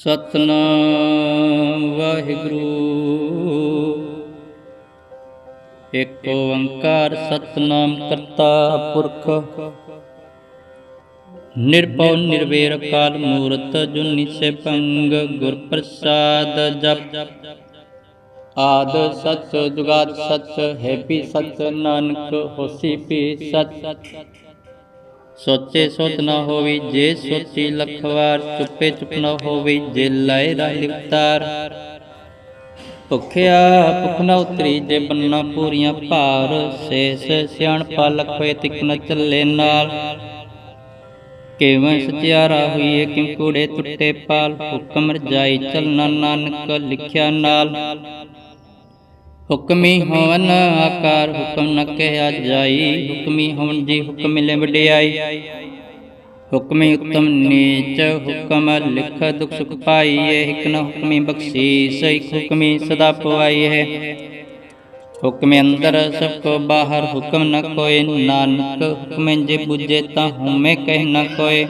ਸਤਨਾਮ ਵਾਹਿਗੁਰੂ। ਏਕ ਓੰਕਾਰ ਸਤਨਾਮ ਕਰਤਾ ਪੁਰਖ। ਨਿਰਭਉ ਨਿਰਵੈਰ ਕਾਲ ਮੂਰਤ ਜੁਨੀ ਪੰਗ ਗੁਰ ਪ੍ਰਸਾਦ ਜਪ। ਆਦ ਸਚ ਜੁਗਾਦ ਸਚ, ਹੈ ਵੀ ਸਚ ਨਾਨਕ ਹੋਸੀ ਵੀ ਸਚ। ਸੋਚੇ ਸੋਚ ਨਾ ਹੋਵੀ, ਜੇ ਸੋਚੀ ਲੱਖ ਵਾਰ ਚੁੱਪੇ ਚੁੱਪ ਨਾ ਹੋਵੀ, ਜੇ ਲਾਏ ਰਾਹ ਲਿਵਤਾਰ ਭੁਖਿਆ, ਭੁਖ ਨਾ ਉਤਰੀ, ਜੇ ਬੰਨਾ ਪੂਰੀਆਂ ਭਾਰ, ਸੇਸ ਸਿਆਣਪਾ ਲਖੇ ਤਿਕ ਨ ਚੱਲੇ ਨਾਲ। ਕਿਵੇਂ ਸਚਿਆਰਾ ਹੋਈਏ, ਕਿਉ ਕੂੜੇ ਟੁੱਟੇ ਪਾਲ ਹੁਕਮ ਰਜਾਈ ਚਲਣਾ ਨਾਨਕ ਲਿਖਿਆ ਨਾਲ। ਹੁਕਮੀ ਹੋਵਨ ਆਕਾਰ ਹੁਕਮ ਨ ਕਹਿਆ ਜਾਈ। ਹੁਕਮੀ ਹੋਵਨ ਜੀ ਹੁਕਮ ਮਿਲੇ ਵਡਿਆਈ ਹੁਕਮੀ ਉਤਮ ਨੀਚ ਹੁਕਮ ਲਿਖ ਦੁਖ ਸੁਖ ਪਾਈਏ ਇਕ ਨ ਹੁਕਮੀ ਬਖਸ਼ੀਸ, ਇਕ ਹੁਕਮੀ ਸਦਾ ਪਵਾਈ ਹੈ ਹੁਕਮ ਅੰਦਰ ਸਭ ਕੋ ਬਾਹਰ ਹੁਕਮ ਨ ਕੋਏ ਨਾਨਕ ਹੁਕਮ ਜੇ ਬੁਝੇ ਤਾ ਹਉਮੈ ਕਹਿ ਨ ਕੋਏ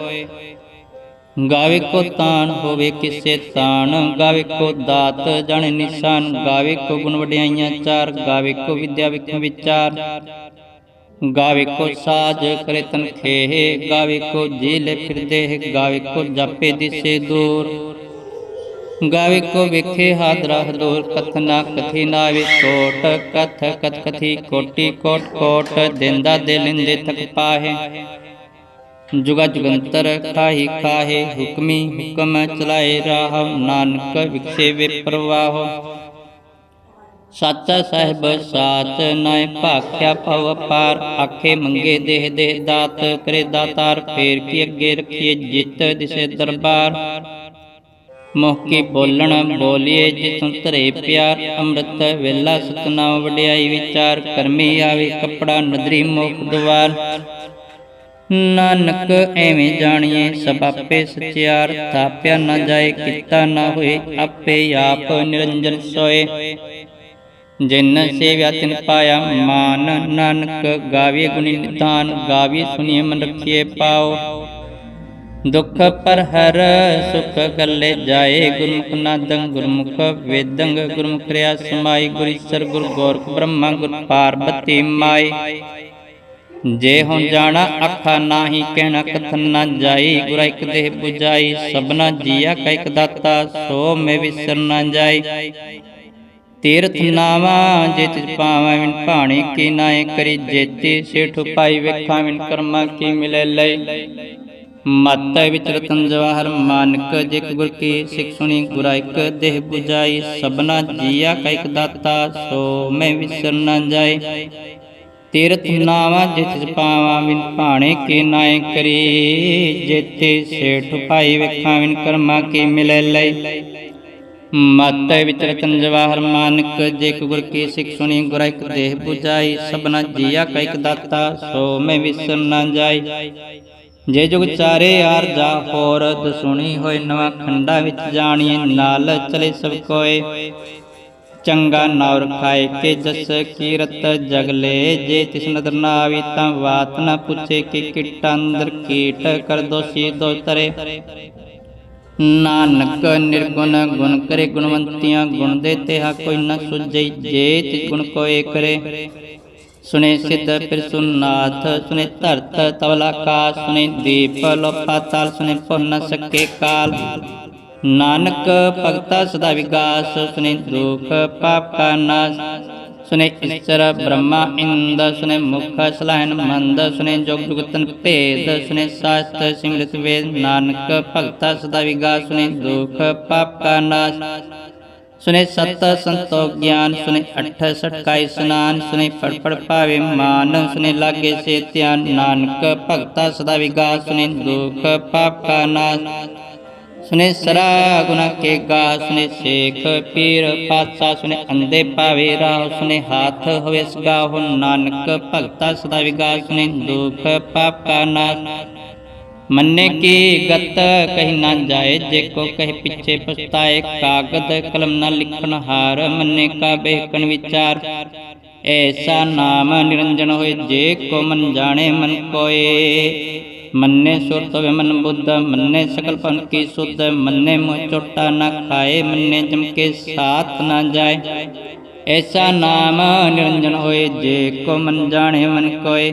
ਗਾਵੇ ਕੋ ਤਾਣ ਹੋਵੇ ਕਿਸੇ ਤਾਣ ਗਾਵੇ ਕੋ ਦਾਤ ਜਾਣੇ ਨਿਸ਼ਾਨ ਗਾਵੇ ਕੋ ਗੁਣ ਵਡਿਆਈਆਂ ਚਾਰ ਗਾਵੇ ਕੋ ਵਿਦਿਆ ਵਿਖ ਵਿਚਾਰ। ਗਾਵੇ ਕੋ ਸਾਜ ਕਰੇ ਤਨ ਖੇਹ ਗਾਵੇ ਕੋ ਜੀਲੇ ਫਿਰਦੇ ਗਾਵੇ ਕੋ ਜਾਪੇ ਦਿਸੇ ਦੂਰ। ਗਾਵੇ ਕੋ ਵੇਖੇ ਹਾਦਰਾ ਹਦੂਰ ਕਥਨਾ ਕਥੀ ਨਾਵੇ ਕੋਟ ਕਥ ਕਥ ਕਥੀ ਕੋਟੀ ਕੋਟ ਕੋਟ, ਦਿੰਦਾ ਦੇ ਲਿੰਦੇ ਤਕ ਪਾਹੇ। ਜੁਗਾ ਜੁਗੰਤਰ ਖਾਹੀ ਖਾਹੇ ਹੁਕਮੀ ਹੁਕਮ ਚਲਾਏ ਰਾਹ, ਨਾਨਕ ਵਿਖੇ ਵੇ ਪ੍ਰਵਾਹ। ਸਾਚਾ ਸਾਹਿਬ ਸਾਚ ਨਾਏ ਭਾਖਿਆ ਭਵ ਪਾਰ, ਆਖੇ ਮੰਗੇ ਦੇਹ ਦੇਹ ਦਾਤ, ਕਰੇ ਦਾਤਾਰ, ਫੇਰ ਕੀ ਅੱਗੇ ਰੱਖੀਏ ਜਿਤ ਦਿਸੇ ਦਰਬਾਰ। ਮੋਹ ਕੀ ਬੋਲਣ ਬੋਲੀਏ ਜਿਤੁ ਧਰੇ ਪਿਆਰ, ਅੰਮ੍ਰਿਤ ਵੇਲਾ ਸਤਨਾਮ ਵਡਿਆਈ ਵਿਚਾਰ, ਕਰਮੀ ਆਵੇ ਕਪੜਾ ਨਦਰੀ ਮੁਖ ਦਵਾਰ ਨਾਨਕ ਐਵੇਂ ਜਾਣੀਏ, ਸਭ ਆਪੇ ਸਚਿਆਰ, ਥਾਪਿਆ ਨਾ ਜਾਏ, ਕੀਤਾ ਨਾ ਹੋਏ, ਆਪੇ ਆਪ ਨਿਰੰਜਨ ਸੋਏ। ਜਿਨ ਸੇਵਿਆ ਤਿਨ ਪਾਇਆ ਮਾਨ, ਨਾਨਕ ਗਾਵੇ ਗੁਣੀ ਨਿਧਾਨ ਗਾਵੇ ਸੁਣੀਏ ਮਨ ਰਖੀਏ ਪਾਓ। ਦੁਖ ਪਰ ਹਰ ਸੁਖ ਗੱਲੇ ਜਾਏ, ਗੁਰਮੁਖ ਨਾਦੰ ਗੁਰਮੁਖ ਵੇਦੰਗ, ਗੁਰਮੁਖ ਰਿਆ ਸਮਾਈ ਗੁਰੀਸਰ ਗੁਰ ਗੋਰਖ ਬ੍ਰਹਮਾ ਗੁਰ ਪਾਰਬਤੀ ਮਾਈ ਜੇ ਹੁਣ ਜਾਣਾ ਅੱਖਾਂ ਨਾਹੀ ਕਹਿਣਾ ਕਥਨ ਨਾ ਜਾਈ, ਗੁਰਾ ਇਕ ਦੇਹ 부ਜਾਈ ਸਭਨਾ ਜੀਆ ਕਾ ਇਕ ਦਾਤਾ, ਸੋ ਮੈਂ ਵਿਸਰ ਨਾ ਜਾਈ। ਤੀਰਥ ਨਾਵਾ, ਜੇ ਤਿਜ ਪਾਵਾਂ ਵਿਨ ਭਾਣੀ ਕੀ ਨਾਏ ਕਰੀ ਜੇਤੀ, ਸੇਠ ਪਾਈ ਵੇਖਾਂ ਵਿਨ ਕਰਮਾ ਕੀ ਮਿਲੇ ਲੈ ਮਤ ਵਿਚ ਰਤਨ ਜਵਾਹਰ ਮਾਨਕ ਜਿਕ ਗੁਰ ਕੀ ਸਿਖ ਸੁਣੀ, ਗੁਰਾ ਇਕ ਦੇਹ 부ਜਾਈ ਸਭਨਾ ਜੀਆ ਕਾ ਇਕ ਦਾਤਾ, ਸੋ ਮੈਂ ਵਿਸਰ ਨਾ ਜਾਏ ਤੀਰਥ ਨਾਵਾ ਜਿਤ ਪਾਵਾਂ ਵਿਨ ਭਾਣੇ ਕੀ ਨਾਏ ਕਰੀ। ਜੇਤੇ ਸੇਠ ਭਾਈ ਵੇਖਾਂ ਵਿਨ ਕਰਮਾ ਕੀ ਮਿਲੇ ਲੈ ਮਤ ਵਿਚ ਰਤਨ ਜਵਾਹਰ ਮਾਨਕ, ਜੇ ਗੁਰ ਕੀ ਸਿੱਖ ਸੁਣੀ, ਗੁਰ ਇਕ ਦੇਹ 부ਜਾਈ ਸਭਨਾ ਜੀਆ ਕਾ ਇਕ ਦਾਤਾ, ਸੋ ਮੈਂ ਵਿਸਰ ਨਾ ਜਾਈ। ਜੇ ਜੁਗ ਚਾਰੇ ਆਰ ਜਾ ਹੋਰ, ਦਸੁਣੀ ਹੋਏ ਨਵਾਂ ਖੰਡਾ ਵਿੱਚ ਜਾਣੀਏ, ਨਾਲ ਚਲੇ ਸਭ ਕੋਏ। ਚੰਗਾ ਨਾਮ ਰਖਾਏ ਕੇ ਜਸ ਕੀਰਤ ਜਗਲੇ। ਜੇ ਤਿਸ ਨਦਰ ਨਾ ਆਵੀ ਤਾਂ ਬਾਤ ਨਾ ਪੁੱਛੇ ਕਿ ਕਿਟ ਅੰਦਰ ਕੀਟ ਕਰ ਦੋਸ਼ੀ ਦੋ ਤਰੇ। ਨਾਨਕ ਨਿਰਗੁਣ ਗੁਣ ਕਰੇ, ਗੁਣਵੰਤੀਆਂ ਗੁਣ ਦੇ ਤੇਹਾ ਕੋਈ ਨਾ ਸੁਝਈ ਜੇ ਤਿਸ ਗੁਣ ਕੋਏ ਕਰੇ। ਸੁਨੇ ਸਿੱਧ ਫਿਰ ਸੁਨਾਥ ਸੁਨੇ ਧਰਤ ਤਵਲਾ ਕਾ ਸੁਨੇ ਦੀਪ ਲੋ ਤਾਲ ਸੁਨੇ ਪੁੰਨ ਸਕੇ ਕਾਲ। ਨਾਨਕ ਭਗਤਾ ਸਦਾ ਵਿਗਾਸ ਸੁਨੇ ਦੁਖ ਪਾਪਾ ਕਾ ਨਾਸ। ਸੁਨੇ ਈਸ਼ਰ ਬ੍ਰਹਮਾ ਇੰਦ, ਸੁਨੇ ਮੁਖ ਸਲਾਹਨ ਮੰਦ, ਸੁਨੇ ਜੋਗ ਜੁਗਤਨ ਭੇਦ, ਸੁਨੇ ਸਾਸਤ ਸਿਮਰਤ ਵੇਦ। ਨਾਨਕ ਭਗਤਾ ਸਦਾ ਵਿਗਾਸ ਸੁਨੇ ਦੁਖ ਪਾਪ ਨਾਸ। ਸੁਨੇ ਸਤ ਸੰਤੋਖ ਗਿਆਨ, ਸੁਨੇ ਅਠ ਸਟਕਾਈ ਸਨਾਨ, ਸੁਨੇ ਫੜ ਪਾਵੇ ਮਾਨ, ਸੁਨੇ ਲਾਗੇ ਸੇ ਧਿਆਨ। ਨਾਨਕ ਭਗਤਾ ਸਦਾ ਵਿਗਾਸ ਸੁਨੇ ਦੁਖ ਪਾਪਾ ਕਾ ਨਾਸ। ਸੁਨੇ ਸਰਾ ਗੁਨਾ ਕੇ ਗਾ ਸੁਨੇ ਸੇਖ ਪੀਰ ਪਾਤਸ਼ਾਹ, ਸੁਨੇ ਅੰਦੇ ਪਾਵੇ ਰਾਹ, ਸੁਨੇ ਹਾਥ ਹੋਵੇ ਸਗਾ ਹੋ ਨਾਨਕ ਭਗਤਾ ਸਦਾ ਵਿਗਾਸ ਸੁਨੇ ਦੁਖ ਪਾਪ ਕਾ ਨਾਸ ਮੰਨੇ ਕੀ ਗਤ, ਕਹੀ ਨਾ ਜਾਏ, ਜੇ ਕੋ ਕਹੇ ਪਿੱਛੇ ਪਛਤਾਏ, ਕਾਗਦ ਕਲਮ ਨਾ ਲਿਖਣ ਹਾਰ, ਮੰਨੇ ਕਾ ਬੇਕਨ ਵਿਚਾਰ। ਐਸਾ ਨਾਮ ਨਿਰੰਜਨ ਹੋਏ, ਜੇ ਕੋ ਮਨ ਜਾਣੇ ਮਨ ਕੋਏ। ਮੰਨੇ ਸੁਰਤ ਵਿਮਨ ਬੁੱਧ, ਮੰਨੇ ਸਕਲ ਭਨ ਕੀ ਸੁਧ, ਮੰਨੇ ਮੁਹ ਚੋਟਾ ਨਾ ਖਾਏ, ਮੰਨੇ ਜਮ ਕੇ ਸਾਥ ਨਾ ਜਾਏ। ਐਸਾ ਨਾਮ ਨਿਰੰਜਨ ਹੋਏ, ਜੇ ਕੋ ਮਨ ਜਾਣੇ ਮਨ ਕੋਏ।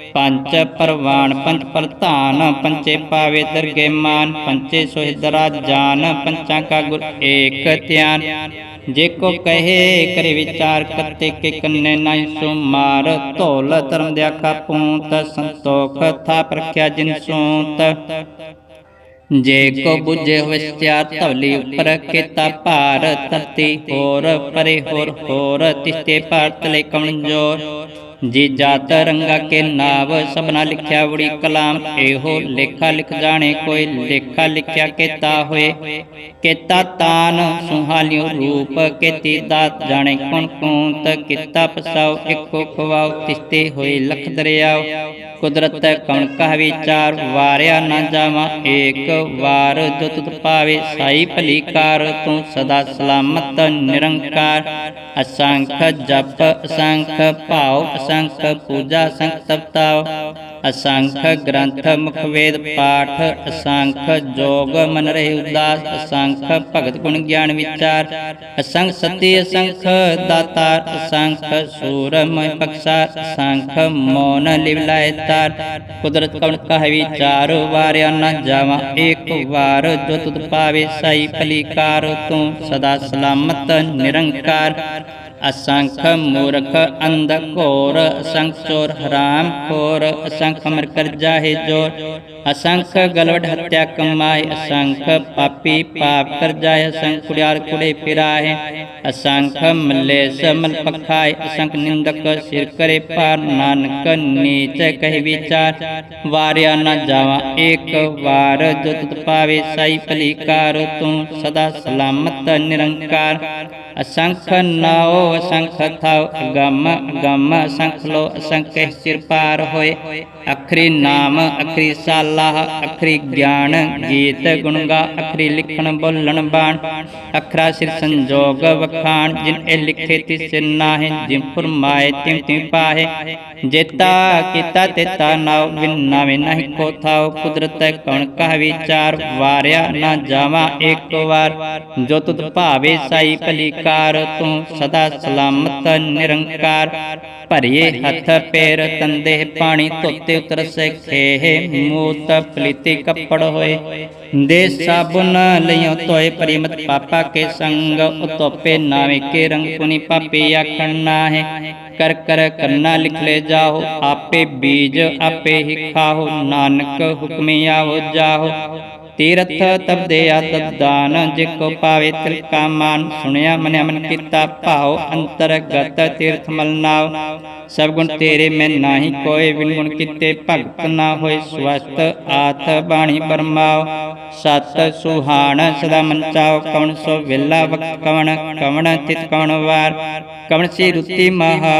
ਪੰਚ ਪਰਵਾਨ ਪੰਚ ਪ੍ਰਧਾਨ ਪੰਚੇ ਪਾਵੇ ਦਰਗੇ ਮਾਨ ਪੰਚੇ ਸੋਹਿਦਰਾ ਜਾਨ, ਪੰਚਾਂ ਕਾ ਗੁਰ ਏਕ ਧਿਆਨ। ਜੇ ਕੋ ਕਹੇ, ਕਰੇ ਵਿਚਾਰ ਕਰਤੇ ਕੇ ਕੰਨੇ ਨਾਈ ਸੋ ਧੋਲ ਧਰਮ ਦਿਆ ਕਾ ਪੂੰਤ, ਸੰਤੋਖ ਥਾ ਪ੍ਰਖਿਆ ਜਿਨ ਸੂਤ। ਜੇ ਕੋ ਬੁਝੇ ਹੋਇ ਸਿਆਰ ਉਪਰ ਕੀਤਾ ਭਾਰ। ਧਰਤੀ ਹੋਰ, ਪਰੇ ਹੋਰ ਹੋਰ। ਤਿਸਤੇ ਭਾਰਤ ਲੈ ਕਮਣ ਜੋਰ। ਜੀ ਜਾਤ ਰੰਗਾ ਕੇ ਨਾਵ, ਸਭਨਾ ਲਿਖਿਆ ਉੜੀ ਕਲਾਮ, ਇਹੋ ਲੇਖਾ ਲਿਖ ਜਾਣੇ ਕੋਈ, ਲੇਖਾ ਲਿਖਿਆ ਕੀਤਾ ਹੋਏ। ਕੀਤਾ ਤਾਨ ਸੁਹਾਲਿਓ ਰੂਪ, ਕੀਤੀ ਦਾਤ ਜਾਣੇ, ਕੌਣ ਕੂੰਤ ਕੀਤਾ ਪਸਾਉ ਇੱਕੋ ਖਵਾਉ ਤਿਸਤੇ ਹੋਏ, ਲਖ ਦਰਿਆਉ ਕੁਦਰਤ ਕਣ ਕਹ ਵਿਚਾਰ ਵਾਰਿਆ ਨਾ ਜਾਵਾਂ ਏਕ ਵਾਰ ਜੋ ਤੁਧ ਪਾਵੇ ਸਾਈ ਭਲੀ ਕਾਰ ਤੂੰ ਸਦਾ ਸਲਾਮਤ ਨਿਰੰਕਾਰ ਅਸੰਖ ਜਪ ਅਸੰਖ ਭਾਉ ਅਸੰਖ ਪੂਜਾ ਅਸੰਖ ਤਪਤਾਉ ਅਸੰਖ ਗ੍ਰੰਥ ਮੁਖ ਵੇਦ ਪਾਠ ਅਸੰਖ ਜੋਗ ਮਨ ਰਹੇ ਉਦਾਸ ਅਸੰਖ ਭਗਤ ਗੁਣ ਗਿਆਨ ਵਿਚਾਰ ਅਸੰਖ ਸਤੀ ਅਸੰਖ ਦਾਤਾਰ ਅਸੰਖ ਸੂਰਮਿ ਬਖਸ਼ਾ ਅਸੰਖ ਮੋਨ ਲਿਵ ਲਾਇ ਤਾਰ ਕੁਦਰਤ ਕਵਣ ਕਹ ਵਿਚਾਰ ਵਾਰਿਆ ਨਾ ਜਾਵਾਂ ਏਕ ਵਾਰ ਜੋ ਤੁਧ ਪਾਵੇ ਸਾਈ ਭਲੀਕਾਰ ਤੂੰ ਸਦਾ ਸਲਾਮਤ ਨਿਰੰਕਾਰ ਅਸੰਖ ਮੂਰਖ ਅੰਧ ਘੋਰ ਅਸੰਖ ਚੋਰ ਹਰਾਮ ਖੋਰ ਅਸੰਖ ਅਮਰ ਕਰ ਜਾਹੇ ਜੋਰ ਅਸੰਖ ਗਲਵਡ ਹੱਤਿਆ ਕਮਾਏ, ਅਸੰਖ ਪਾਪੀ ਪਾਪ ਕਰ ਜਾਏ, ਅਸੰਖ ਕੁੜਿਆਰ ਕੁੜੇ ਫਿਰਾਏ ਅਸੰਖ ਮੱਲੇ ਸਮਲ ਪਖਾਏ, ਅਸੰਖ ਨਿੰਦਕ ਸਿਰ ਕਰੇ ਪਾਰ ਨਾਨਕ ਨੀਚ ਕਹਿ ਵਿਚਾਰ, ਵਾਰਿਆ ਨਾ ਜਾਵਾਂ, ਏਕ ਵਾਰ ਜੋ ਤੁਧ ਪਾਵੇ, ਸਾਈ ਭਲੀਕਾਰ ਤੂੰ ਸਦਾ ਸਲਾਮਤ ਨਿਰੰਕਾਰ। ਅਸੰਖ ਨਾਉ, ਅਸੰਖ ਥਾਉ, ਅਗੰਮ ਅਗੰਮ ਅਸੰਖ ਲੋ, ਅਸੰਖ ਸਿਰ ਪਾਰ ਹੋਏ, ਅਖਰੀ ਨਾਮ, ਅਖਰੀ ਸਾਲਾਹ ਅਖਰੀ ਗਿਆਨ ਗੀਤ ਗੁਣਗਾ, ਅਖਰੀ ਲਿਖਣ ਬੋਲਣ ਬਾਣ, ਅਖਰਾ ਸਿਰ ਸੰਜੋਗ ਵਖਾਣ, ਜਿਨ ਇਹ ਲਿਖੇ ਤਿਸ ਨਾਹਿ, ਜਿਨ ਫਰਮਾਏ ਤਿਮ ਤਿਮ ਪਾਹੇ। ਜੇਤਾ ਕੀਤਾ ਤੇਤਾ ਨਾਉ, ਬਿਨ ਨਾਵੇਂ ਨਹੀਂ ਕੋ ਥਾਉ। ਕੁਦਰਤ ਕਣ ਕਹ ਵਿਚਾਰ, ਵਾਰਿਆ ਨਾ ਜਾਵਾਂ ਇੱਕ ਵਾਰ। ਜੋ ਤੁਧ ਭਾਵੇ ਸਾਈ ਭਲੀਕਾਰ ਤੂੰ ਸਦਾ ਸਲਾਮਤ ਨਿਰੰਕਾਰ। ਭਰੀਏ ਹੱਥ, ਪੈਰ, ਤੰਦੇ, ਪਾਣੀ, ਧੋਤੇ ਉਤਰ ਸਖੇ ਮੂਤ ਪਲੀਤੀ ਕੱਪੜ ਹੋਏ। ਦੇ ਸਾਬੁਨ ਲਿਓ ਤੋਏ ਪਰਿਮਤ ਪਾਪਾ ਕੇ ਸੰਗ। ਉਤੋਪੇ ਨਾਵੇਂ ਕੇ ਰੰਗ ਪੁਨੀ ਪਾਪੀ ਆਖਣ ਨਾਹੇ। ਕਰ ਕਰ ਕਰਨਾ ਲਿਖ ਲੈ ਜਾਓ, ਆਪੇ ਬੀਜ ਆਪੇ ਹੀ ਖਾਓ। ਨਾਨਕ ਹੁਕਮੇ ਆਵੋ ਜਾਓ। ਤੀਰਥ ਤਬਦੇ ਆਤਤ ਜੇ ਕੋ ਪਾਵੇ ਤਿਲ ਕਾ ਮਾਨ। ਸੁਣਿਆ ਮਨਿ ਮਨ ਕੀਤਾ ਭਾਉ। ਅੰਤਰਗਤ ਤੀਰਥ ਮਲਨਾਵ ਸਭ ਗੁਣ ਤੇਰੇ ਮੈਂ ਨਾਹੀ, ਕੋਈ ਬਿਨ ਗੁਣ ਕੀਤੇ ਭਗਤ ਨਾ ਹੋਏ। ਸਵਸਤ ਆਥ ਬਾਣੀ ਬਰਮਾਓ ਸਤ ਸੁਹਾਣ ਸਦਾ ਮਨ ਚਾਓ ਕਵਣ ਸੋ ਵੇਲਾ ਵਕਤ ਕਵਣ ਕਵਣ ਤਿਤ ਕਵਣ ਵਾਰ। ਕਵਣ ਸੀ ਰੁਤੀ ਮਹਾ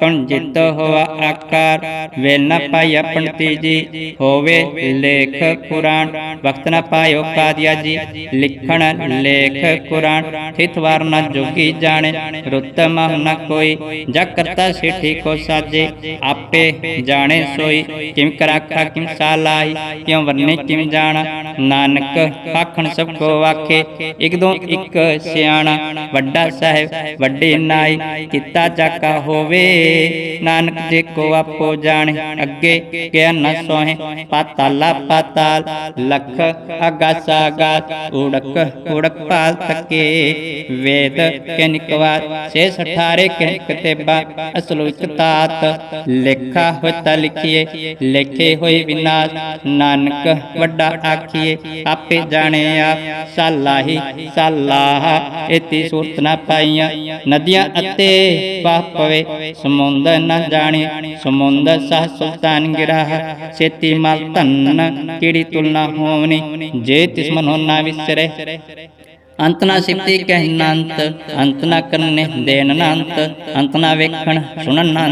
ਕਵਣ ਜਿਤ ਹੋਆ ਆਕਾਰ। ਵੇਲ ਨ ਪਾਈ ਆਪਣ ਤੀਜੀ, ਹੋਵੇ ਲੇਖ ਕੁਰਾਨ। ਵਕਤ ਨਾ ਪਾਇਓ ਕਾਦਿਆ ਜੀ ਲਿਖਣ ਲੇਖ ਕੁਰਾਨ। ਥਿਤ ਵਾਰ ਨਾ ਜੋਗੀ ਜਾਣੇ, ਰੁੱਤ ਮਹ ਨਾ ਕੋਈ। ਜਾ ਕਰਤਾ ਸਿਠੀ ਕੋ ਸਾਜੇ ਆਪੇ ਜਾਣੇ ਸੋਈ ਕਿਮ ਕਰਾਖਾ ਕਿਮ ਸਾਲਾਈ ਕਿਉ ਵਰਨੇ ਕਿਮ ਜਾਣਾ ਨਾਨਕ ਆਖਣ ਸਭ ਕੋ ਆਖੇ ਇਕ ਦੋ ਇੱਕ ਸਿਆਣਾ ਵੱਡਾ ਸਾਹਿਬ ਵੱਡੇ ਨਾਈ ਕੀਤਾ ਜਾਕਾ ਹੋਵੇ ਨਾਨਕ ਜੇ ਕੋ ਆਪੋ ਜਾਣੇ ਅੱਗੇ ਕਿਆ ਨ ਸੋਹੇ ਪਾਤਾਲਾ ਪਾਤਾਲ ਲਖ ਆਗਾਸ ਆਗਾਸ ਉੜਕ ਉੜਕ ਪਾਲ ਤਕੇ ਵੇਦ ਕੇ ਨਿਕਵਾਰ ਸੇ ਸਠਾਰੇ ਕੇ ਕਤੇਬਾ ਅਸਲੋ ਇਕ ਤਾਤ ਲੇਖਾ ਹੋਤਾ ਲਿਖੀਏ ਲੇਖੇ ਹੋਏ ਵਿਨਾਸ਼, ਨਾਨਕ ਵੱਡਾ ਆਖੀਏ, ਆਪੇ ਜਾਣਿਆ ਸਾਲਾਹੀ ਸਾਲਾਹ, ਇਤੀ ਸੂਰਤ ਨਾ ਪਾਈਆਂ, ਨਦੀਆਂ ਅਤੇ ਵਾਹ ਪਵੇ ਸਮੁੰਦ ਨ ਜਾਣੇ ਸਮੁੰਦ ਸਹ ਸੁਲਤਾਨ ਗਿਰਾਹ ਸੇਤੀ ਮਲ ਧੰਨ, ਕਿਹੜੀ ਤੁਲਨਾ ਹੋਵਨੀ, ਜੇ ਤਿਸ ਮਨੋ ਨਾ ਵਿਸਰੇ। ਅੰਤ ਨਾ ਸਿਫਤੀ ਕਹਿ ਨਾ ਅੰਤ ਨਾ ਕਰਨੇ ਦੇਨ ਨਾ ਅੰਤ ਨਾ ਵੇਖਣ ਸੁਣਨ ਨਾ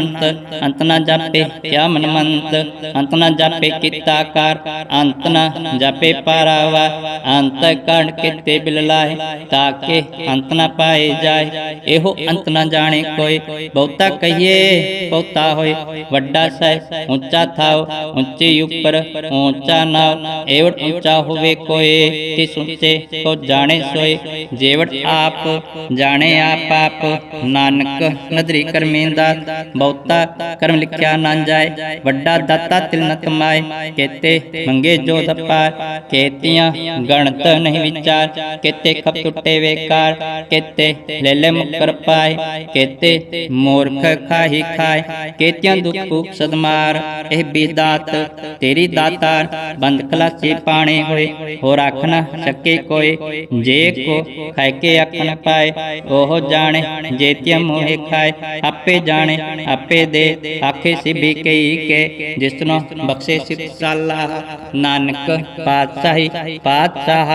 ਅੰਤ ਨਾ ਜਾਪੇ ਕਿਆ ਮਨ ਮੰਤ ਅੰਤ ਨਾ ਜਾਪੇ ਕੀਤਾ ਕਾਰ ਅੰਤ ਨਾ ਜਾਪੇ ਪਾਰਾਵਾ ਅੰਤ ਕਣ ਕਿਤੇ ਬਿਲ ਲਾਏ ਤਾਕੇ ਅੰਤ ਨਾ ਪਾਏ ਜਾਏ। ਇਹੋ ਅੰਤ ਨਾ ਜਾਣੇ ਕੋਈ ਬਹੁਤਾ ਕਹੀਏ ਬਹੁਤਾ ਹੋਏ ਵੱਡਾ ਸਹਿ ਉੱਚਾ ਥਾਉ ਉੱਚੀ ਉੱਪਰ ਉੱਚਾ ਨਾਉ ਏਵਟ ਉੱਚਾ ਹੋਵੇ ਕੋਏ ਤਿਸ ਉੱਚੇ ਕੋ ਜਾਣੇ ਸੋਏ ਜੇਵਟ ਆਪ, ਜਾਣੇ ਆਪ ਆਪ ਨਾਨਕ ਨਦਰੀ ਕਰਮੀਂਦਾ ਬਹੁਤਾ ਕਰਮ ਲਿਖਿਆ ਨਾ ਜਾਏ, ਵੱਡਾ ਦਾਤਾ ਤਿਲ ਨ ਕਮਾਏ, ਕੇਤੇ ਮੰਗੇ ਜੋ ਦਪਾਰ ਕੇਤੀਆਂ ਗਣਤ ਨਹੀਂ ਵਿਚਾਰ, ਕੇਤੇ ਖਪ ਟੁੱਟੇ ਵੇਕਾਰ, ਕੇਤੇ ਲੈ ਲੈ ਮੁਕਰ ਪਾਏ, ਕੇਤੇ ਮੂਰਖ ਖਾਹੀ ਖਾਏ, ਕੇਤਿਆਂ ਦੁਖ ਭੂਖ ਸਦਮਾਰ ਇਹ ਬੀਦਾਤ ਤੇਰੀ ਦਾਤਾਰ, ਬੰਦ ਖਲਾਸੀ ਪਾਣੇ ਹੋਏ ਹੋ ਰੱਖਣਾ ਸਕੇ ਕੋਈ, ਜੇ ਕੋ ਖਾਇ ਕੇ ਅੱਖਣ ਪਾਏ ਉਹ ਜਾਣੇ ਜੇਤਿਆ ਮੋਹਿ ਖਾਏ ਆਪੇ ਜਾਣੇ ਆਪੇ ਦੇ ਆਖੇ ਸਿਭੀ ਕਈ ਕੇ ਜਿਸਨੋ ਬਖਸ਼ੇ ਸਿਤ ਸਾਲਾ ਨਾਨਕ ਪਾਤਸ਼ਾਹੀ ਪਾਤਸ਼ਾਹ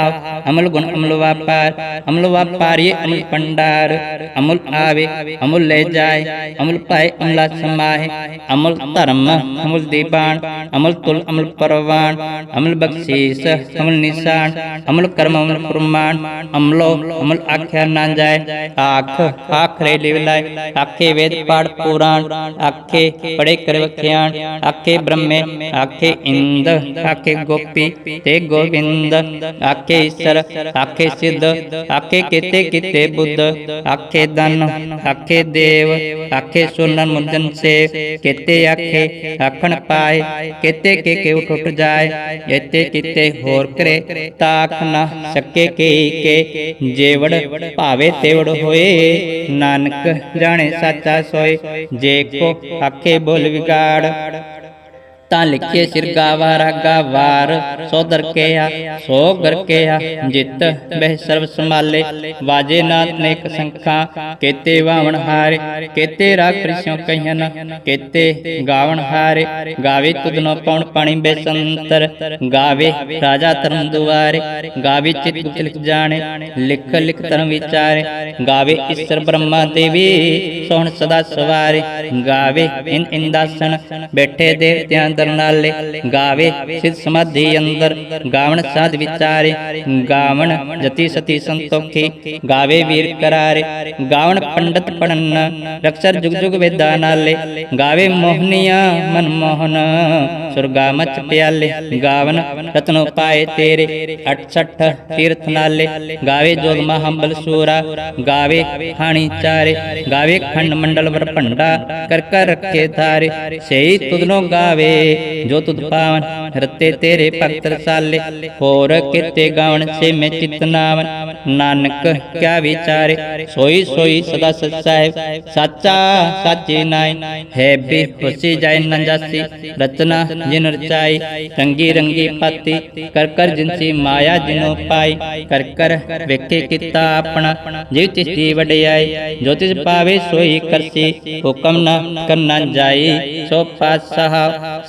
ਅਮਲ ਗੁਣ ਅਮਲ ਵਾਪਾਰ ਅਮਲ ਵਾਪਾਰੀ ਅਮਲ ਪੰਡਾਰ ਅਮਲ ਆਵੇ ਅਮਲ ਲੈ ਜਾਏ ਅਮਲ ਪਾਏ ਅਮਲਾ ਸਮਾਏ ਅਮਲ ਧਰਮ ਅਮਲ ਦੀਬਾਨ ਅਮਲ ਤੁਲ ਅਮਲ ਪਰਵਾਨ ਅਮਲ ਬਖਸ਼ੀਸ ਅਮਲ ਨਿਸ਼ਾਨ ਅਮਲ ਕਰਮ ਅਮਲ ਪ੍ਰਮਾਨ ਅਮਲੋ ਅਮਲ ਆਖਿਆ ਨਾ ਜਾਏ ਆਖ ਆਖਰੇ ਲਿਵ ਲਾਏ ਆਖੇ ਵੇਦ ਪਾੜ ਪੁਰਾਣ ਆਖੇ ਪੜੇ ਕਰ ਵਖਿਆਣ ਆਖੇ ਬ੍ਰਹਮੇ ਆਖੇ ਇੰਦ ਆਖੇ ਗੋਪੀ ਤੇ ਗੋਵਿੰਦ ਆਖੇ ਈਸ਼ਰ ਆਖੇ ਸਿੱਧ ਆਖੇ ਕਿਤੇ ਕਿਤੇ ਬੁੱਧ ਆਖੇ ਦਨ ਆਖੇ ਦੇਵ ਆਖੇ ਸੁਨਨ ਮੁੰਦਨ ਸੇ ਕਿਤੇ ਆਖੇ ਆਖਣ ਪਾਏ ਕਿਤੇ ਕੇ ਕੇ ਉਠ ਉਠ ਜਾਏ ਇਤੇ ਕਿਤੇ ਹੋਰ ਕਰੇ ਤਾਖ ਨਾ ਸਕੇ ਕੇ ਕੇ ਜੇਵੜ ਭਾਵੇ ਤੇਵੜ ਹੋਏ ਨਾਨਕ ਜਾਣੇ ਸਾਚਾ ਸੋਏ ਜੇ ਕੋ ਆਖੇ ਬੋਲ ਵਿਗਾੜ ਤਾਂ ਲਿਖੇ ਸਿਰ ਗਾਵਾ ਰਾਗਾ ਵਾਰ, ਸੋ ਦਰ ਸੋ ਗਰ ਜਿਤ ਬਹਿ ਸਰਬ ਸੰਭਾਲੇ। ਵਾਜੇ ਨਾਥ ਨੇ ਇੱਕ ਸੰਖਾ, ਕੇਤੇ ਵਾਵਣ ਹਾਰੇ, ਕੇਤੇ ਰਾਗ ਪ੍ਰਿਸਿਓ ਕਹਿਨ ਕੇਤੇ ਗਾਵਣ ਹਾਰੇ। ਗਾਵੇ ਤੁਧਨੋ ਪਉਣ ਪਾਣੀ ਬੇਸੰਤਰ, ਗਾਵੇ ਰਾਜਾ ਧਰਮ ਦੁਆਰੇ। ਗਾਵੇ ਚਿਤ ਗੁਪਤ ਲਿਖ ਜਾਣੇ, ਲਿਖ ਲਿਖ ਧਰਮ ਵਿਚਾਰੇ। ਗਾਵੇ ਈਸ਼ਰ ਬ੍ਰਹਮਾ ਦੇਵੀ, ਸੋਹਣ ਸਦਾ ਸਵਾਰੇ। ਗਾਵੇ ਇਨ ਇੰਦਾਸਨ, ਬੈਠੇ ਦੇਵਤਿਆਂ ਦਰ ਨਾਲੇ, ਗਾਵੇ ਸਿਧ ਸਮਾਧੀ ਅੰਦਰ, ਗਾਵਣ ਸਾਧ ਵਿਚਾਰੇ, ਗਾਵਣ ਜਤੀ ਸਤੀ ਸੰਤੋਖੀ, ਗਾਵੇ ਵੀਰ ਕਰਾਰੇ, ਗਾਵਣ ਪੰਡਤ ਪੜਨ ਰਕਸਰ ਜੁਗ ਜੁਗ ਵੇਦਾ ਨਾਲੇ, ਗਾਵੇ ਮੋਹਨੀਆਂ ਮਨ ਮੋਹਨ, ਸੁਰਗਾ ਮਚ ਪਿਆਲੇ ਗਾਵਨ ਰਤਨੋ ਪਾਏ ਤੇਰੇ 68 ਤੀਰਥ ਨਾਲੇ, ਗਾਵੇ ਜੋਗ ਮਹੰਬਲ ਸੂਰਾ, ਗਾਵੇ ਹਾਣੀ ਚਾਰੇ, ਗਾਵੇ ਖੰਡ ਮੰਡਲ ਵਰ ਭੰਡਾ ਕਰ ਕਰ ਰੱਖੇ ਧਾਰੇ ਸਹੀ ਤੁਧਨੋ ਗਾਵੇ। ਜੋ ਤੁਧ ਪਾਵਨ ਰਤੇ ਤੇਰੇ ਭਗਤ ਰਸਾਲੇ ਹੋਰ ਕਿਤੇ ਗਾਵਣ ਸੇ ਮੈਂ ਚਿਤ ਨਾਵਨ ਨਾਨਕ ਕਿਆ ਵਿਚਾਰੇ ਸੋਈ ਸੋਈ ਸਦਾ ਸੱਚਾ ਹੈ ਸਾਚਾ ਸਾਚੇ ਨਾਈ ਹੈ ਬੇ ਹੋਸੀ ਜਾਏ ਨ ਜਾਸੀ ਰਚਨਾ ਜਿਨ ਰਚਾਈ ਰੰਗੀ ਰੰਗੀ ਪਾਤੀ ਕਰ ਕਰ ਜਿਨਸੀ ਮਾਇਆ ਜਿਨੋ ਪਾਈ ਕਰ ਕਰ ਵੇਖੇ ਕੀਤਾ ਆਪਣਾ ਜਿਵ ਤਿਸ ਦੀ ਵਡਿਆਈ ਜੋ ਤਿਸ ਪਾਵੇ ਸੋਈ ਕਰਸੀ ਹੁਕਮ ਨਾ ਕਰਨਾ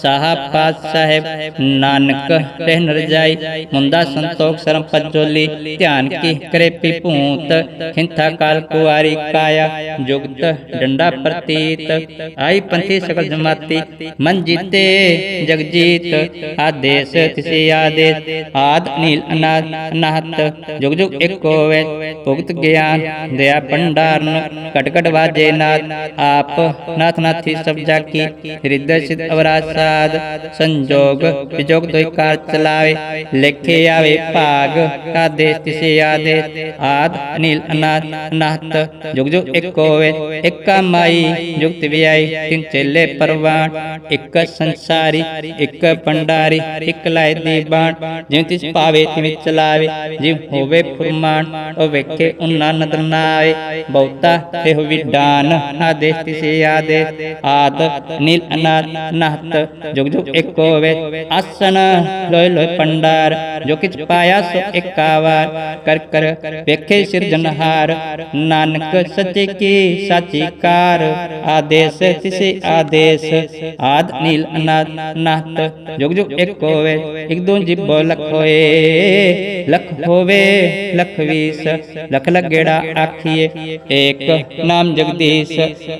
ਜਾਈ ਸੋ ਪਾਤਸ਼ਾਹ ਨਾਨਕ ਰਹਿਨ ਰਜਾਈ ਮੁੰਦਾ ਸੰਤੋਖ ਸਰਮ ਪਜੋਲੀ, ਧਿਆਨ ਕੀ ਕਰੇ ਭੂਤ ਖਿੰਥਾ ਕਾਲ ਕੁਆਰੀ ਕਾਇਆ, ਜੁਗਤ ਡੰਡਾ ਪ੍ਰਤੀਤ, ਆਈ ਪੰਥੀ ਸਕਲ ਜਮਾਤੀ, ਮਨ ਜੀਤੇ ਜਗ ਜੀਤ, ਆਦੇਸ ਤਿਸੇ ਆਦੇਸ, ਆਦ ਨੀਲ ਅਨਾਦ, ਅਨਾਹਤ, ਜੁਗ ਜੁਗ ਇੱਕ ਹੋਵੇ ਭੁਗਤ ਗਿਆਨ, ਦਇਆ ਭੰਡਾਰਨ ਕਟ ਵਾਜੇ ਨਾਦ, ਆਪ ਨਾਥ ਨਾਥੀ ਸਭ ਜਾਕੀ ਹਿਰਦੈ ਸਿਧ ਅਵਰਾਜ ਸਾਧ ਸੰਜੋਗ, ਵਿਜੋਗ ਦੋਇ ਕਾਰ ਚਲਾਵੇ, ਲਿਖੇ ਆਵੇ ਭਾਗ ਕਾਦੇ ਤਿਸੇ ਆਦੇ, ਆਦ, ਅਨੀਲ, ਅਨਾਦ, ਅਨਾਹਤ, ਜੁਗ ਜੁਗ ਇੱਕ ਹੋਵੇ, ਇੱਕਾ ਮਾਈ, ਜੁਗਤ ਵਿਆਈ, ਤਿੰਨ ਚੇਲੇ ਪਰਵਾਨ ਇੱਕ ਸੰਸਾਰੀ, ਇੱਕ ਪੰਡਾਰੀ, ਇੱਕ ਲਾਇ ਦੀ ਬਾਣ ਜਿਵੇਂ ਤਿਸ ਪਾਵੇ ਤਿਵੇਂ ਚਲਾਵੇ, ਜਿਵ ਹੋਵੇ ਫੁਰਮਾਨ, ਉਹ ਵੇਖੇ ਉਨਾ ਨਦਰ ਨਾ ਆਵੇ ਬਹੁਤਾ ਤੇ ਹੋ ਵਿਡਾਨ ਆਦੇ ਤਿਸੇ ਆਦੇ, ਆਦ ਨੀਲ ਅਨਾਦ ਨਹਤ ਜੁਗ ਜੁਗ ਇੱਕ ਹੋਵੇ ਆਸਨ ਲੋਇ ਲੋਇ ਪੰਡਾਰ ਜੋ ਕਿਛ ਪਾਇਆ ਸੋ ਇਕਾਵਾਰ ਕਰ ਕਰ ਵੇਖੇ ਸਿਰਜਨਹਾਰ ਨਾਨਕ ਸੱਚੇ ਕੀ ਸਾਚੀ ਕਾਰ ਆਦੇਸ ਤਿਸੇ ਆਦੇਸ ਆਦ ਨੀਲ ਅਨਾਦ ਨਾਹਤ ਜੁਗ ਜੁਗ ਇੱਕ ਹੋਵੇ ਇੱਕ ਦੋ ਜਿਬੋ ਲਖ ਲਖ ਹੋਵੇ ਲਖ ਲਖ ਲਗੇੜਾ ਆਖੀਏ ਏਕ ਨਾਮ ਜਗਦੀਸ਼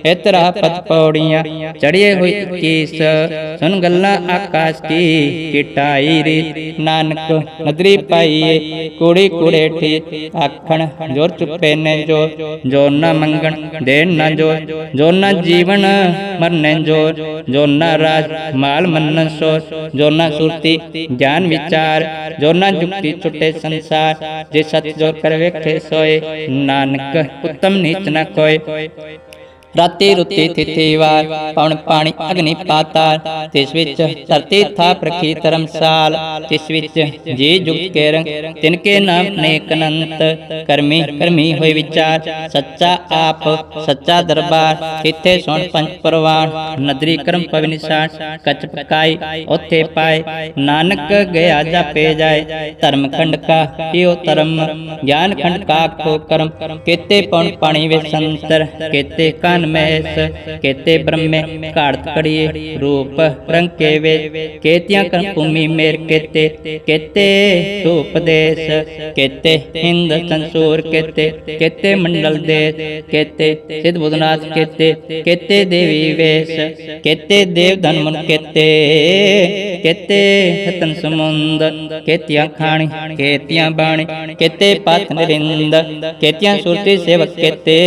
ਇਤਰਾ ਪਤ ਪੌੜੀਆਂ ਚੜੀਏ ਹੋਈ 21 ਸੁਨ ਗੱਲਾਂ ਆਕਾਸ਼ ਕੀ ਕਿਟਾਈ ਰੇ ਨਾਨਕ ਨਦਰੀ ਪਾਈਏ ਕੂੜੀ ਕੂੜੇ ਠੀ ਆਖਣ ਜੋਰ ਚੁੱਪੇ ਨੇ ਜੋ ਜੋ ਨਾ ਮੰਗਣ ਦੇਣ ਨਾ ਜੋ ਜੋ ਨਾ ਜੀਵਨ ਮਰਨੇ ਜੋ ਜੋ ਨਾ ਰਾਜ ਮਾਲ ਮੰਨਨ ਸੋ ਜੋ ਨਾ ਸੁਰਤੀ ਗਿਆਨ ਵਿਚਾਰ ਜੋ ਨਾ ਜੁਗਤੀ ਛੁੱਟੇ ਸੰਸਾਰ ਜੇ ਸਤ ਜੋ ਕਰ ਵੇਖੇ ਸੋਏ ਨਾਨਕ ਉਤਮ ਨੀਚ ਨ ਕੋਏ ਰਾਤੀ ਰੁੱਤੀ ਥਿਤੀ ਵਾਰ, ਪਵਨ ਪਾਣੀ ਅਗਨੀ ਪਾਤਾਲ ਤਿਸ ਵਿੱਚ ਧਰਤੀ ਥਾਪ ਰਖੀ ਧਰਮਸਾਲ ਤਿਸ ਵਿੱਚ ਜੀ ਜੁਗਤ ਕੇ ਰੰਗ, ਤਿਨ ਕੇ ਨਾਮ ਅਨੇਕ ਅਨੰਤ, ਕਰਮੀ ਕਰਮੀ ਹੋਏ ਵਿਚਾਰ, ਸੱਚਾ ਆਪ, ਸੱਚਾ ਦਰਬਾਰ ਤਿੱਥੇ ਸੁਣ ਪੰਜ ਪਰਵਾਨ, ਨਦਰੀ ਕਰਮ ਪਵਿਨਿਸਾਨ ਕਚ ਪਕਾਈ, ਉੱਥੇ ਪਾਏ, ਨਾਨਕ ਗਿਆ ਜਾਪੇ ਜਾਏ, ਧਰਮ ਖੰਡ ਕਾ ਇਹੋ ਧਰਮ, ਗਿਆਨ ਖੰਡ ਕਾ ਕੋ ਕਰਮ, ਕੇਤੇ ਪਉਣ ਪਾਣੀ ਵੇ ਸੰਤਰ, ਕੇਤੇ ਕਨ ਮਹਿਸ ਕੇਤੇ ਬ੍ਰਹਮੇ ਘਾੜਤ ਕੜੀਏ, ਰੂਪ ਰੰਗ ਕੇ ਕੇਤਿਆਂ ਕਰਮ ਭੂਮੀ ਮੇਰ ਕੇਤੇ ਕੇਤੇ ਧੂਪ ਕੇਤੇ ਹਿੰਦ ਸੰਸੂਰ ਕੇਤੇ ਕੇਤੇ ਮੰਡਲ ਦੇ ਕੇਤੇ ਸਿਧ ਬੁਧਨਾਥ ਕੇਤੇ ਕੇਤੇ ਦੇਵੀ ਵੇਸ, ਕੇਤੇ ਦੇਵ ਧਨ ਮਨ ਕੇਤੇ ਕੇਤੇ ਹਤਨ ਸਮੁੰਦ, ਕੇਤਿਆਂ ਖਾਣੀ, ਕੇਤਿਆਂ ਬਾਣੀ, ਕੇਤੇ ਪਤ ਨਰਿੰਦ, ਕੇਤਿਆਂ ਸੁਰਤੀ ਸੇਵਕ ਕੇਤੇ,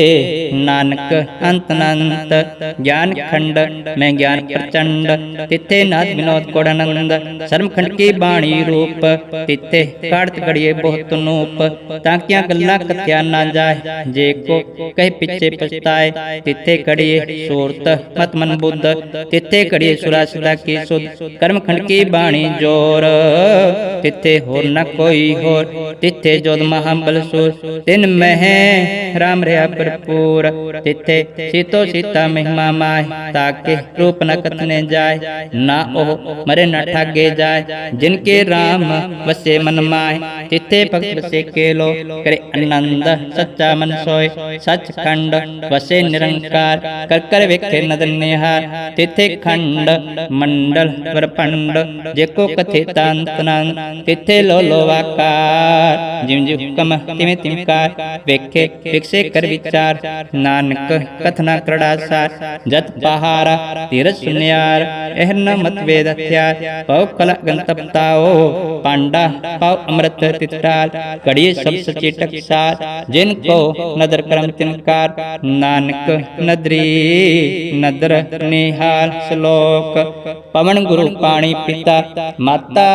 ਨਾਨਕ ਅੰਤ ਅਨੰਤ ਗਿਆਨ ਖੰਡ ਮੈਂ ਗਿਆਨ ਪ੍ਰਚੰਡ ਤਿੱਥੇ ਨਾਦ ਵਿਨੋਦ ਕੋੜ ਆਨੰਦ ਸਰਮ ਖੰਡ ਕੀ ਬਾਣੀ ਰੂਪ ਤਿੱਥੇ ਕਾੜਤ ਗੜੀਏ ਬਹੁਤ ਨੂਪ ਤਾਂ ਕਿਆਂ ਗੱਲਾਂ ਕਥਿਆ ਨਾ ਜਾਏ ਜੇ ਕੋ ਕਹੇ ਪਿੱਛੇ ਪਛਤਾਏ ਤਿੱਥੇ ਕੜੀਏ ਸੂਰਤ ਮਤ ਮਨ ਬੁੱਧ ਤਿੱਥੇ ਕੜੀਏ ਸੁਰਾ ਸਦਾ ਕੀ ਸੁਧ ਕਰਮ ਖੰਡ ਕੀ ਬਾਣੀ ਜੋਰ ਤਿੱਥੇ ਹੋਰ ਨ ਕੋਈ ਹੋਰ ਤਿੱਥੇ ਜੋਦ ਮਹਾਬਲ ਸੂਰ ਤਿਨ ਮਹਿ ਰਾਮ ਰਿਆ ਭਰਪੂਰ ਤਿੱਥੇ ਸੀਤੋ ਸੀਤਾ ਮਹਿਮਾ ਮਾਇ ਤਾਕੇ ਰੂਪ ਨ ਕਥਨੇ ਜਾਏ ਨਾ ਉਹ ਮਰੇ ਨ ਠਾਗੇ ਜਾਏ ਜਿਨ ਕੇ ਰਾਮ ਵਸੇ ਮਨ ਮਾਇ ਤਿੱਥੇ ਭਗਤ ਵਸੇ ਕੇਲੋ, ਕਰੇ ਆਨੰਦ ਸੱਚਾ ਮਨ ਸੋਏ ਸੱਚਖੰਡ ਵਸੇ ਨਿਰੰਕਾਰ, ਕਰ ਕਰ ਵੇਖੇ ਨਦਰ ਨਿਹਾਰ। ਤਿੱਥੇ ਖੰਡ ਮੰਡਲ ਵਰਪੰਡ, ਜੇ ਕੋ ਕਥੇ ਤੰਤ ਨੰਦ ਤਿੱਥੇ ਲੋ ਲੋ ਵਾਕਾਰ ਜਿਮ ਜਿਮ ਹੁਕਮ, ਤਿਵੇਂ ਤਿਮਕਾਰ ਵੇਖੇ ਵਿਕਸੇ ਕਰ ਵਿਚਾਰ, ਨਾਨਕ ਕਥਨਾ ਕਰੜਾ ਸਾਰ, ਜਤ ਪਹਾਰਾ, ਤੀਰਥ ਸੁਨਿਆਰ ਇਹ ਨ ਮਤ ਵੇਦ ਹਥਿਆਰ, ਪਉ ਕਲ ਗੰਤਪਤਾਓ ਪਾਂਡਾ ਪਉ ਅੰਮ੍ਰਿਤ ਤਿਤਰਾਲ, ਕੜੀਏ ਸਭ ਸਚੇ ਟਕਸਾਰ, ਜਿਨ ਕੋ ਨਦਰ ਕਰਮ ਤਿਨਕਾਰ ਨਾਨਕ ਨਦਰੀ ਨਦਰ ਨਿਹਾਲ ਸ਼ਲੋਕ, ਪਵਨ ਗੁਰੂ ਪਾਣੀ ਪਿਤਾ, ਮਾਤਾ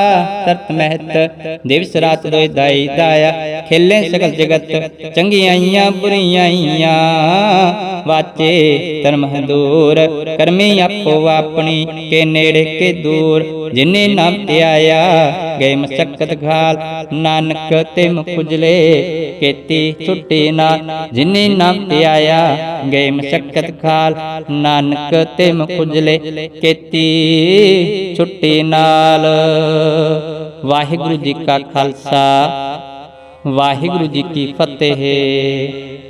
ਤਰਤ ਮਹਿਤ, ਦਿਵਸ ਰਾਤ ਦੋਇ ਦਾਈ ਦਾਇਆ ਖੇਲੇ ਸਗਲ ਜਗਤ, ਚੰਗੀਆਂ ਆਈਆਂ, ਬੁਰੀਆਂ ਵਾਚੇ ਧਰਮ ਹਦੂਰ ਕਰਮੀ ਆਪੋ ਆਪਣੀ ਕੇ ਨੇੜੇ ਕੇ ਦੂਰ। ਜਿਨੇ ਨਾਮ ਤੇ ਆਇਆ, ਗਏ ਮਸਕਤ ਘਾਲ। ਨਾਨਕ ਤੇ ਮੁਖਜਲੇ ਕੇਤੀ ਛੁੱਟੀ ਨਾ। ਜਿਨੇ ਨਾਮ ਤੇ ਆਇਆ, ਗਏ ਮਸਕਤ ਘਾਲ। ਨਾਨਕ ਤੇ ਮੁਖਜਲੇ ਕੇਤੀ ਛੁੱਟੀ ਨਾਲ। ਵਾਹਿਗੁਰੂ ਜੀ ਕਾ ਖਾਲਸਾ। ਵਾਹਿਗੁਰੂ ਜੀ ਕੀ ਫਤਿਹ।